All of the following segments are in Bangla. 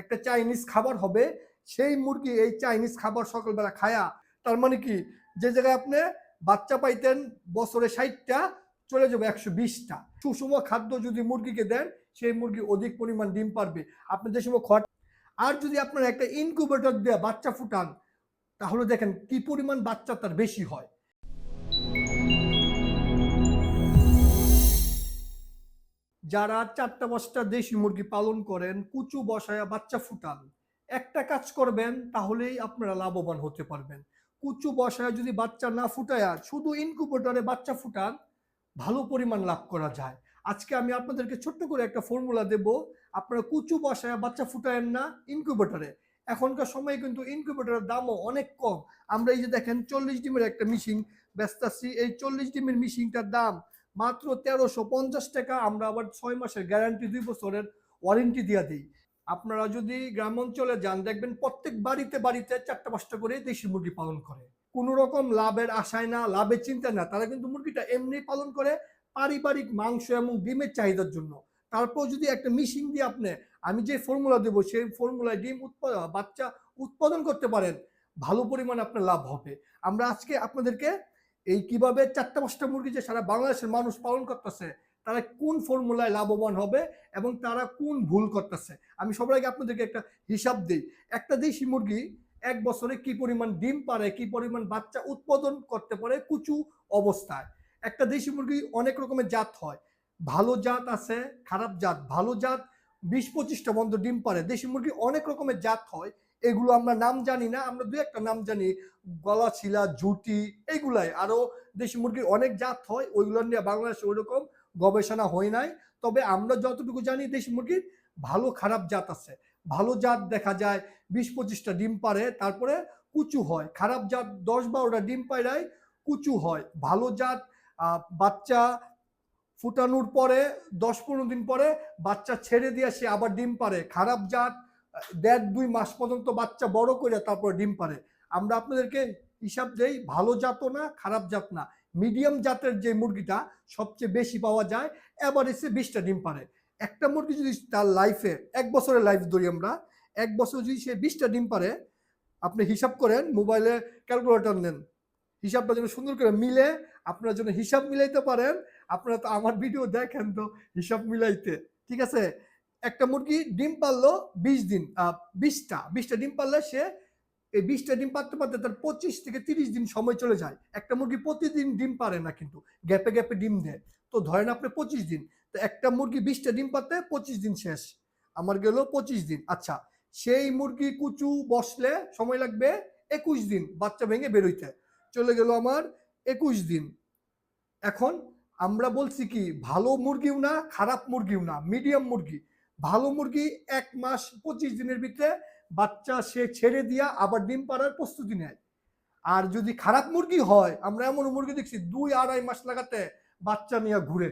একটা চাইনিজ খাবার হবে, সেই মুরগি এই চাইনিজ খাবার সকালবেলা খায়া, তার মানে কি? যে জায়গায় আপনি বাচ্চা পাইতেন, বছরে ষাটটা, চলে যাবে একশো বিশটা। সুষম খাদ্য যদি মুরগিকে দেন, সেই মুরগি অধিক পরিমাণ ডিম পারবে। আপনি যে সময় খট আর যদি আপনার একটা ইনকিউবেটর দিয়ে বাচ্চা ফুটান, তাহলে দেখেন কি পরিমাণ বাচ্চা তার বেশি হয়। যারা চারটা পাঁচটা দেশি মুরগি পালন করেন, কুচু বসায়া বাচ্চা ফুটান, একটা কাজ করবেন, তাহলেই আপনারা লাভবান হতে পারবেন। কুচু বসায় যদি বাচ্চা না ফুটায়া শুধু ইনকিউবেটরে বাচ্চা ফুটান, ভালো পরিমাণ লাভ করা যায়। আজকে আমি আপনাদেরকে ছোট্ট করে একটা ফর্মুলা দেব। আপনারা কুচু বসায় বাচ্চা ফুটায়েন না ইনকিউবেটরে এখনকার সময়ে কিন্তু ইনকিউবেটরের দামও অনেক কম। আমরা এই যে দেখেন, চল্লিশ ডিমের একটা মিশিং ব্যস্ত আছি, এই চল্লিশ ডিমের মিশিংটার দাম মাত্র তেরোশো পঞ্চাশ টাকা আমরা আবার ছয় মাসের গ্যারান্টি দুই বছরের ওয়ারেন্টি দিয়ে দিই। আপনারা যদি গ্রাম অঞ্চলে যান, দেখবেন প্রত্যেক বাড়িতে বাড়িতে চারটা পাঁচটা করে দেশি মুরগি পালন করে। কোনো রকম লাভের আশায় না, লাভের চিন্তা না, তারা কিন্তু মুরগিটা এমনি পালন করে পারিবারিক মাংস এবং ডিমের চাহিদার জন্য। তারপর যদি একটা মিশিং দিয়ে আপনি, আমি যে ফর্মুলা দেবো, সেই ফর্মুলায় ডিম উৎপাদন বাচ্চা উৎপাদন করতে পারেন, ভালো পরিমাণে আপনার লাভ হবে। আমরা আজকে আপনাদেরকে এই কীভাবে চারটা পাঁচটা মুরগি যে সারা বাংলাদেশের মানুষ পালন করতেছে, তারা কোন ফর্মুলায় লাভবান হবে এবং তারা কোন ভুল করতেছে? আমি সবার আগে আপনাদেরকে একটা হিসাব দিই। একটা দেশি মুরগি এক বছরে কি পরিমাণ ডিম পারে কি পরিমাণ বাচ্চা উৎপাদন করতে পারে কুচু অবস্থায়? একটা দেশি মুরগি অনেক রকমের জাত হয়। ভালো জাত আছে, খারাপ জাত। ভালো জাত বিশ পঁচিশটা বন্ধ ডিম পারে দেশি মুরগি অনেক রকমের জাত হয়। এগুলো আমরা নাম জানি না, আমরা দু একটা নাম জানি। গলা ছিলা ঝুটি এগুলাই আরও দেশি মুরগির অনেক জাত হয়, ওইগুলো নিয়ে বাংলাদেশে ওইরকম গবেষণা হয় নাই। তবে আমরা যতটুকু জানি, দেশি মুরগির ভালো খারাপ জাত আছে। ভালো জাত দেখা যায়, বিশ পঁচিশটা ডিম পারে তারপরে কুচু হয়। খারাপ জাত দশ বারোটা ডিম পায়রায় কুচু হয়। ভালো জাত বাচ্চা ফুটানোর পরে, দশ পনেরো দিন পরে বাচ্চা ছেড়ে দিয়ে সে আবার ডিম পারে খারাপ জাত, দেড় দুই মাস পর্যন্ত বাচ্চা বড় করে তারপর ডিম পারে আমরা আপনাদেরকে হিসাব দেই, ভালো জাতও না, খারাপ জাত না। মিডিয়াম জাতের যে মুরগিটা সবচেয়ে বেশি পাওয়া যায় এভারেজে বিশটা ডিম পারে একটা মুরগি যদি তার লাইফে, এক বছরের লাইফ ধরি আমরা, এক বছর যদি সে বিশটা ডিম পারে আপনি হিসাব করেন মোবাইলে ক্যালকুলেটর নেন। হিসাবটা যেন সুন্দর করে মিলে, আপনারা যেন হিসাব মিলাইতে পারেন, আপনারা তো আমার ভিডিও দেখেন তো হিসাব মিলাইতে, ঠিক আছে? একটা মুরগি ডিম পারল বিশ দিন বিশটা বিশটা ডিম পারলে সে, এই বিশটা ডিম পারতে পারতে তার পঁচিশ থেকে তিরিশ দিন সময় চলে যায়। একটা মুরগি প্রতিদিন ডিম পারে না কিন্তু, গ্যাপে গ্যাপে ডিম দেয়। তো ধরেন আপনি পঁচিশ দিন, তো একটা মুরগি বিশটা ডিম পারতে পঁচিশ দিন শেষ, আমার গেল পঁচিশ দিন আচ্ছা সেই মুরগি কুচু বসলে সময় লাগবে একুশ দিন বাচ্চা ভেঙে বেরোইতে। চলে গেল আমার একুশ দিন। এখন আমরা বলছি কি, ভালো মুরগিও না, খারাপ মুরগিও না মিডিয়াম মুরগি। ভালো মুরগি এক মাস পঁচিশ দিনের ভিতরে বাচ্চা সে ছেড়ে দিয়া আবার ডিম পাড়ার প্রস্তুতি নেয়। আর যদি খারাপ মুরগি হয়, আমরা এমন মুরগি দেখছি, দুই আড়াই মাস লাগাতে বাচ্চা নিয়ে ঘুরে।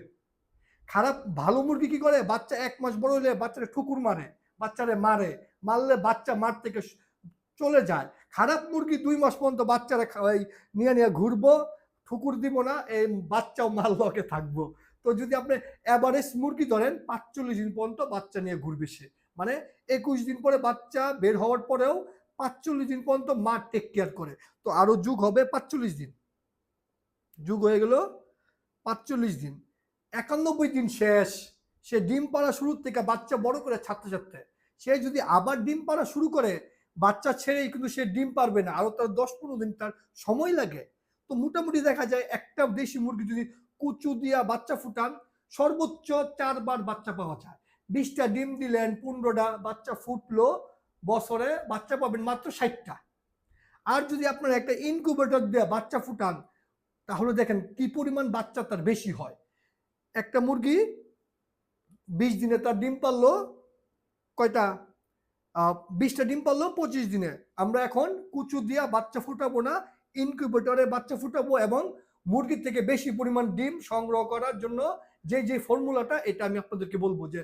খারাপ, ভালো মুরগি কি করে? বাচ্চা এক মাস বড় হলে বাচ্চারা ঠুকুর মারে, বাচ্চারে মারে। মারলে বাচ্চা মার থেকে চলে যায়। খারাপ মুরগি দুই মাস পর্যন্ত বাচ্চারা নিয়ে নিয়ে ঘুরবো, ঠুকুর দিব না, এই বাচ্চাও মাল লকে থাকব। তো যদি আপনি অ্যাভারেজ মুরগি ধরেন, পাঁচচল্লিশ দিন পর্যন্ত বাচ্চা নিয়ে ঘুরবে সে। মানে একুশ দিন পরে বাচ্চা বের হওয়ার পরেও পাঁচচল্লিশ দিন পর্যন্ত মা টেক কেয়ার করে। তো আরও যুগ হবে পাঁচচল্লিশ দিন। যুগ হয়ে গেল পাঁচচল্লিশ দিন। একানব্বই দিন শেষ। সে ডিম পাড়া শুরুর থেকে বাচ্চা বড় করে ছাড়তে ছাড়তে। সে যদি আবার ডিম পাড়া শুরু করে বাচ্চা ছেড়েই কিন্তু সে ডিম পারবে না, আরও তার দশ পনেরো দিন তার সময় লাগে। তো মোটামুটি দেখা যায় একটা দেশি মুরগি যদি কুচু দিয়া বাচ্চা ফুটান, সর্বোচ্চ চারবার বাচ্চা পাওয়া যায়। বিশটা ডিম দিলেন, পনেরোটা বাচ্চা ফুটলো, বছরে বাচ্চা পাবেন মাত্র ষাটটা। আর যদি আপনার একটা ইনকুবেটর দেওয়া বাচ্চা ফুটান, তাহলে দেখেন কি পরিমাণ বাচ্চা তার বেশি হয়। একটা মুরগি বিশ দিনে তার ডিম পারল, কয়টা? বিশটা ডিম পারল পঁচিশ দিনে। আমরা এখন কুচু দিয়া বাচ্চা ফুটাবো না ইনকিউবেটরে বাচ্চা ফুটাবো এবং মুরগির থেকে বেশি পরিমাণ ডিম সংগ্রহ করার জন্য যে যে ফর্মুলাটা, এটা আমি আপনাদেরকে বলব যে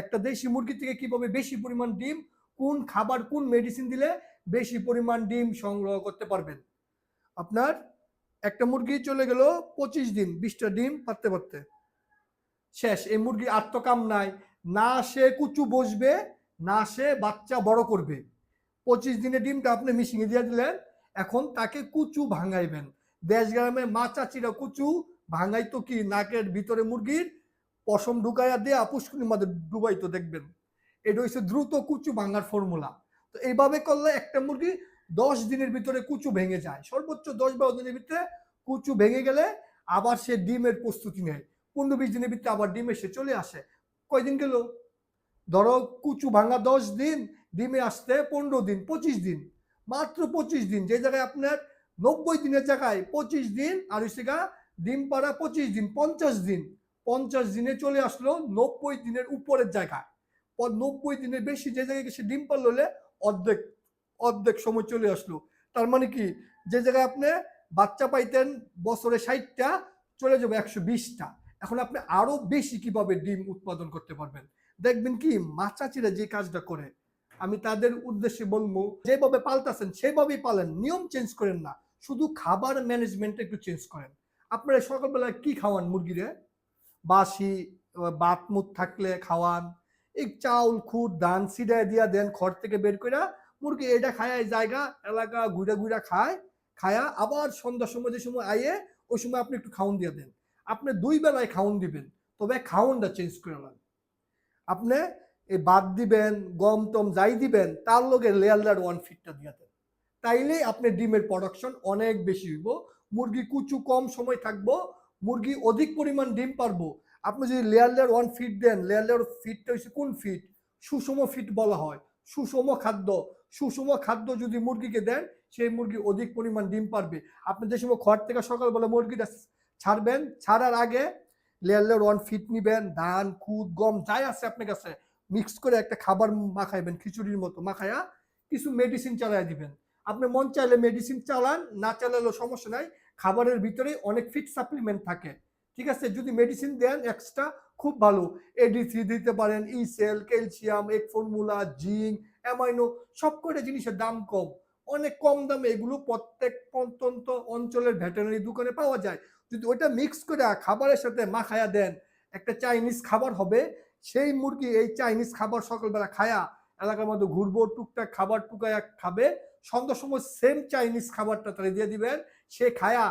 একটা দেশি মুরগি থেকে কীভাবে বেশি পরিমাণ ডিম, কোন খাবার, কোন মেডিসিন দিলে বেশি পরিমাণ ডিম সংগ্রহ করতে পারবেন। আপনার একটা মুরগি চলে গেল পঁচিশ দিন, বিশটা ডিম পারতে পারতে। শেষ, এই মুরগি আর তো কাম নাই। না সে কুচু বসবে না সে বাচ্চা বড় করবে। পঁচিশ দিনে ডিমটা আপনি মিশিয়ে দিয়ে দিলেন, এখন তাকে কুচু ভাঙাইবেন। দেশ গ্রামে মা চাচিরা কুচু ভাঙাইতো কি নাকের ভিতরে মুরগির? পশম ঢুকাইয়া দিয়ে পুষ্কুনির মধ্যে ডুবাইতো, দেখবেন। এটা হচ্ছে দ্রুত কুচু ভাঙার ফর্মুলা। তো এইভাবে করলে একটা মুরগি দশ দিনের ভিতরে কুচু ভেঙে যায়। সর্বোচ্চ দশ বারো দিনের ভিতরে কুচু ভেঙে গেলে আবার সে ডিমের প্রস্তুতি নেয়। পনেরো বিশ দিনের ভিতরে আবার ডিমে সে চলে আসে। কয়দিন গেল? ধরো কুচু ভাঙা দশ দিন, ডিমে আসতে পনেরো দিন, পঁচিশ দিন, মাত্র পঁচিশ দিন যে জায়গায় আপনার নব্বই দিনের জায়গায় পঁচিশ দিন, আর হচ্ছে গা ডিম পাড়া পঁচিশ দিন, পঞ্চাশ দিন, পঞ্চাশ দিনে চলে আসলো নব্বই দিনের উপরের জায়গায়। নব্বই দিনের বেশি যে জায়গায় সে ডিম পারল হলে অর্ধেক অর্ধেক সময় চলে আসলো। তার মানে কি? যে জায়গায় আপনি বাচ্চা পাইতেন বছরে ষাটটা, চলে যাবে একশো বিশটা। এখন আপনি আরও বেশি কীভাবে ডিম উৎপাদন করতে পারবেন? দেখবেন কি মাচাচিরা যে কাজটা করে, আমি তাদের উদ্দেশ্যে বলব, যেভাবে পাল্টাছেন সেভাবেই পালেন। নিয়ম চেঞ্জ করেন না, শুধু খাবার ম্যানেজমেন্ট একটু চেঞ্জ করেন। আপনারা সকালবেলায় কি খাওয়ান মুরগিরে? বাসি বাত মুখ থাকলে খাওয়ান। এই চাউল, খুদ, ধান সিডায় দিয়া দেন ঘর থেকে বের করে মুরগি এটা খায় জায়গা, এলাকা ঘুরে ঘুরে খায়, খায়া আবার সন্ধ্যার সময় যে সময় আইয়ে, ওই সময় আপনি একটু খাউন দিয়ে দেন। আপনি দুই বেলায় খাউন দিবেন, তবে খাউনটা চেঞ্জ করে নেন। আপনি এই বাদ দিবেন, গম টম যাই দিবেন, তার লগে লেয়ারদার ওয়ান ফিটটা দিয়ে দেন। তাইলেই আপনি ডিমের প্রোডাকশন অনেক বেশি হইব। মুরগি কুচু কম সময় থাকব, মুরগি অধিক পরিমাণ ডিম পারব। আপনি যদি লেয়ার ওয়ান ফিট দেন লেয়ার ফিটটা হচ্ছে কোন ফিট সুষম ফিট বলা হয়। সুষম খাদ্য। সুষম খাদ্য যদি মুরগিকে দেন, সেই মুরগি অধিক পরিমাণ ডিম পারবে। আপনি যে সময় ঘর থেকে সকালবেলা মুরগিটা ছাড়বেন, ছাড়ার আগে লেয়ার লেয়ার ওয়ান ফিট নিবেন, ধান, খুদ, গম, যাই আছে আপনার কাছে মিক্স করে একটা খাবার মাখাইবেন, খিচুড়ির মতো মাখায়া কিছু মেডিসিন চালাই দিবেন। আপনি মন চাইলে মেডিসিন চালান, না চালালেও সমস্যা নাই, খাবারের ভিতরে অনেক ফিট সাপ্লিমেন্ট থাকে। ঠিক আছে, যদি মেডিসিন দেন এক্সট্রা খুব ভালো। এডিসি দিতে পারেন ইসেল ক্যালসিয়াম, এক ফর্মুলা, জিঙ্ক, অ্যামাইনো, সব কটা জিনিসের দাম কম। অনেক কম দামে এগুলো প্রত্যেক প্রত্যন্ত অঞ্চলের ভেটেরিনারি দোকানে পাওয়া যায়। যদি ওইটা মিক্স করে খাবারের সাথে মাখায়া দেন, একটা চাইনিজ খাবার হবে, সেই মুরগি এই চাইনিজ খাবার সকালবেলা খায়া এলাকার মধ্যে ঘুরবো, টুকটাক খাবার টুকায়া খাবে, সন্ধ্যার সময় সেম চাইনিজ খাবারটা তারা দিয়ে দিবেন, সে খায়া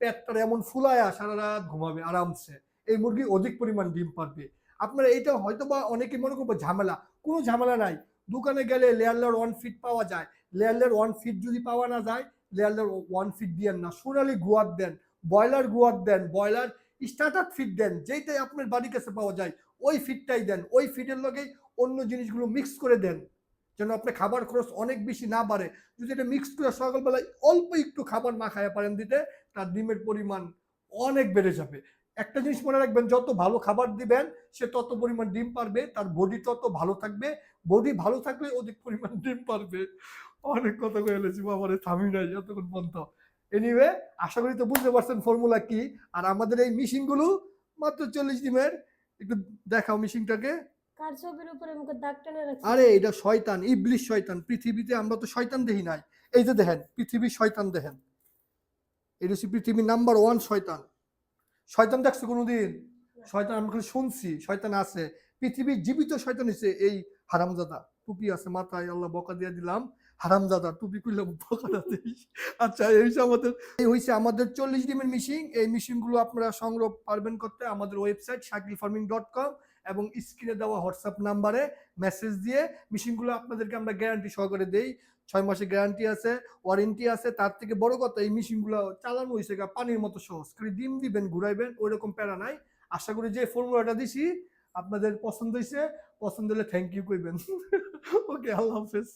পেটটা এমন ফুলায়া সারা রাত ঘুমাবে আরামসে। এই মুরগি অধিক পরিমাণ ডিম পারবে। আপনারা এইটা হয়তো বা অনেকে মনে করব ঝামেলা। কোনো ঝামেলা নাই। দোকানে গেলে লেয়ারলার ওয়ান ফিট পাওয়া যায়। লেয়ারলার ওয়ান ফিট যদি পাওয়া না যায় লেয়ারলার ওয়ান ফিট দিয়েন না। সোনালি গুয়ার দেন। ব্রয়লার গুয়ার দেন, ব্রয়লার স্টার্টার ফিট দেন, যেইটাই আপনার বাড়ির কাছে পাওয়া যায়, ওই ফিটটাই দেন, ওই ফিটের লগেই অন্য জিনিসগুলো মিক্স করে দেন, যেন আপনার খাবার খরচ অনেক বেশি না বাড়ে। যদি এটা মিক্স করে সকালবেলায় অল্প একটু খাবার মাখায় পারেন দিতে, তার ডিমের পরিমাণ অনেক বেড়ে যাবে। একটা জিনিস মনে রাখবেন, যত ভালো খাবার দিবেন, সে তত পরিমাণ ডিম পারবে, তার বডি তত ভালো থাকবে বডি ভালো থাকলে অধিক পরিমাণ ডিম পারবে। অনেক কথা কয়ে বাবারে থামি নাই যতক্ষণ পর্যন্ত। এনিওয়ে আশা করি তো বুঝতে পারছেন ফর্মুলা কি। আর আমাদের এই মেশিনগুলো মাত্র চল্লিশ ডিমের। একটু দেখাও মেশিনটাকে। আরে এটা শয়তান ইবলিশ শয়তান। পৃথিবীতে আমরা তো শয়তান দেখি নাই। এই যে দেখেন পৃথিবীর শয়তান দেখেন। এটা হচ্ছে পৃথিবীর নাম্বার ওয়ান শয়তান। শয়তান দেখছ কোনোদিন? শয়তান আমরা শুনছি শয়তান আছে। পৃথিবীর জীবিত শয়তান হচ্ছে এই হারামজাদা। টুপি আছে মাথায় আল্লাহ বকা দিয়ে দিলাম। হারামজাদা, টুপি করলাম বকাটা দিস আচ্ছা এই হচ্ছে আমাদের এই হয়েছে আমাদের চল্লিশ ডিমের মেশিন এই মেশিনগুলো আপনারা সংগ্রহ পারবেন করতে আমাদের website Shakil farming dot com এবং স্ক্রিনে দেওয়া হোয়াটসঅ্যাপ নাম্বারে মেসেজ দিয়ে মেশিনগুলো আপনাদেরকে আমরা গ্যারান্টি সহকারে দেই। ছয় মাসের গ্যারান্টি আছে ওয়ারেন্টি আছে। তার থেকে বড় কথা, এই মেশিনগুলো চালানো হয়েছে পানির মতো সহজ। খালি ডিম দিবেন, ঘুরাইবেন ওই রকম প্যারা নাই। আশা করি যে ফর্মুলাটা দিছি, আপনাদের পছন্দ হয়েছে পছন্দ হলে থ্যাংক ইউ কইবেন। ওকে আল্লাহ হাফেজ।